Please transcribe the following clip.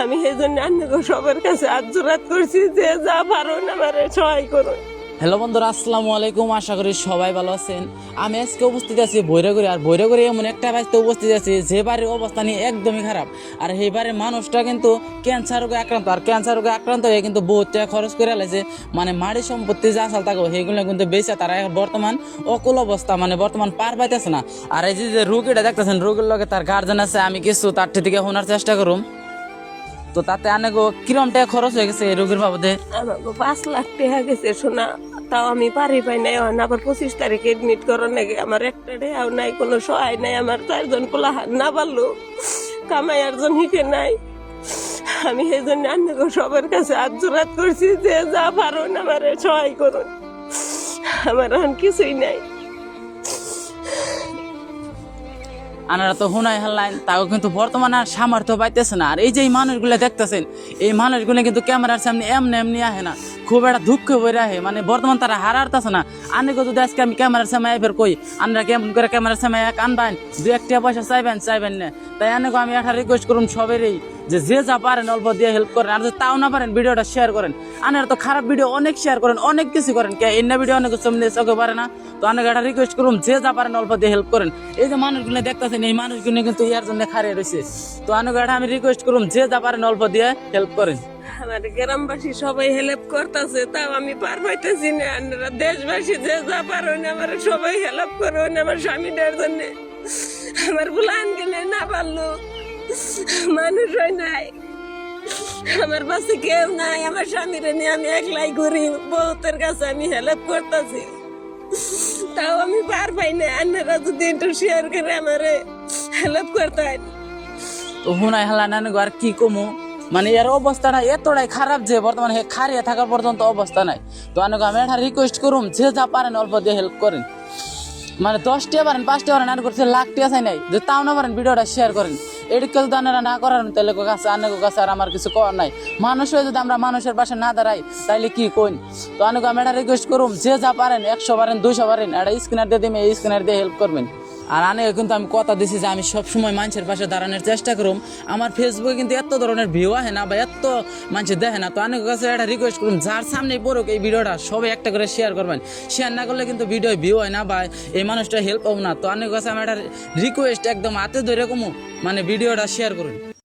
আমি এই জন্য আপনাকে সবার কাছে আজরাত করছি যে যা পারুন আমার সহায় করুন হ্যালো বন্ধুরা, আসসালামু আলাইকুম। আশা করি সবাই ভালো আছেন। আমি আজকে উপস্থিত আছি বৈরাগুড়ি, আর বৈরাগুড়ি এমন একটা বাড়িতে উপস্থিত আছি যে বাড়ির অবস্থা নিয়ে একদমই খারাপ। আর এই বাড়ির মানুষটা কিন্তু ক্যান্সার রোগে আক্রান্ত, আর ক্যান্সার রোগে আক্রান্ত হয়ে কিন্তু বহুত টাকা খরচ করে আলাইছে মানে মাড়ি সম্পত্তি যা আসাল থাকো সেগুলো কিন্তু বেঁচে তারা বর্তমান অকুল অবস্থা মানে বর্তমান পার পাইতেছে না। আর এই যে রুগীটা দেখতেছেন, রুগীর লগে তার গার্জেন আছে, আমি কিছু তার থেকে শোনার চেষ্টা করুম। তো তাতে অনেক কিরম টাকা খরচ হয়ে গেছে রোগীর বাবদে? পাঁচ লাখ টাকা গেছে শোনা তাও আমি পারি পাই নাই আবার পঁচিশ তারিখে এডমিট করার নাকি আমার একটা টাকাও নাই, কোনো সহায় নাই। আমার চারজন হাত না পারল। কামাই আরজন হিটে নাই। আমি সেই জন্য আপনাকে সবার কাছে আজরাত করছি যে যা পারুন আমার সহায় করুন। আমার এখন কিছুই নাই। আনারা তো হুনাই হাল্লাইন তাও কিন্তু বর্তমানে আর সামর্থ্য পাইতেছে না। আর এই যে এই মানুষগুলো দেখতেছেন, এই মানুষগুলো কিন্তু ক্যামেরার সামনে এমনি এমনি আহে না। খুব একটা দুঃখ বই আহে মানে বর্তমান তারা হারারতেছে না। আনেকে যদি আজকে আমি ক্যামেরার সামনে এবার কই, আনরা কেমন করে ক্যামেরার সামনে এক আনবেন দু একটা পয়সা চাইবেন চাইবেন না। তাই আনেকে আমি একটা রিকোয়েস্ট করুন সবেরই যে যে যা পারেন অল্প দিয়ে হেল্প করেন, আর যদি তাও না পারেন, ভিডিওটা শেয়ার করেন। আনের তো খারাপ ভিডিও অনেক শেয়ার করেন, অনেক কিছু করেন। কে এনে ভিডিও অনেক সামনে চোখে পারে না। তো অনেক একটা রিকোয়েস্ট করুন যে যা পারেন অল্প দিয়ে হেল্প করেন। এই যে মানুষগুলো দেখতেছেন, এই মানুষগুলো কিন্তু ইয়ার জন্য খারিয়ে রয়েছে তো অনেক একটা আমি রিকোয়েস্ট করুন যে যা পারেন অল্প দিয়ে হেল্প করেন। আমার গ্রামবাসী সবাই হেল্প করতেছে, তাও আমি পার পাইতেছি না। আপনারা দেশবাসী যে যা পারেন আমার সবাই হেল্প করুন আমার স্বামীটার জন্য। আমার বুলান গেলে না পারল। মানুষ হয় নাই। আমার পাশে কেউ নাই, আমার স্বামীর নিয়ে আমি একলাই ঘুরি বহুতের কাছে আমি হেল্প করতেছি। তাও আমি পার পাই না, আপনারা যদি একটু শেয়ার করে আমার হেল্প করতেন। তো হুনাই হালা নানু আর কি কমু? মানে এর অবস্থাটা এতটাই খারাপ যে বর্তমানে হে খারিয়ে থাকার পর্যন্ত অবস্থা নাই। তো অনেক আমি একটা রিকোয়েস্ট করুম, যে যা পারেন অল্প দিয়ে হেল্প করেন। মানে দশটা পারেন, পাঁচটা পারেন, আর করছে লাখটি আছে নাই, যে তাও না পারেন, ভিডিওটা শেয়ার করেন। এদিকে যদি আপনারা না করেন, তাহলে কাছে অনেক কাছে, আর আমার কিছু করার নাই। মানুষ হয়ে যদি আমরা মানুষের পাশে না দাঁড়াই, তাইলে কি কইন? তো অনেক আমি একটা রিকোয়েস্ট করুম, যে যা পারেন, একশো পারেন, দুইশো পারেন, একটা স্ক্যানার দিয়ে দিবেন, এই স্ক্যানার দিয়ে হেল্প করবেন। আর আনে কিন্তু আমি কথা দিছি যে আমি সব সময় মানুষের পাশে দাঁড়ানোর চেষ্টা করুম। আমার ফেসবুকে কিন্তু এত ধরনের ভিউ আহে না বা এত মানুষ দেখে না। তো অনেক কাছে একটা রিকোয়েস্ট করুন যার সামনে পড়ুক এই ভিডিওটা, সবাই একটা করে শেয়ার করবেন। শেয়ার না করলে কিন্তু ভিডিও ভিউ হয় না বা এই মানুষটা হেল্প হবে না। তো অনেক কাছে আমি একটা রিকোয়েস্ট একদম হাতে ধরে কমু মানে ভিডিওটা শেয়ার করুন।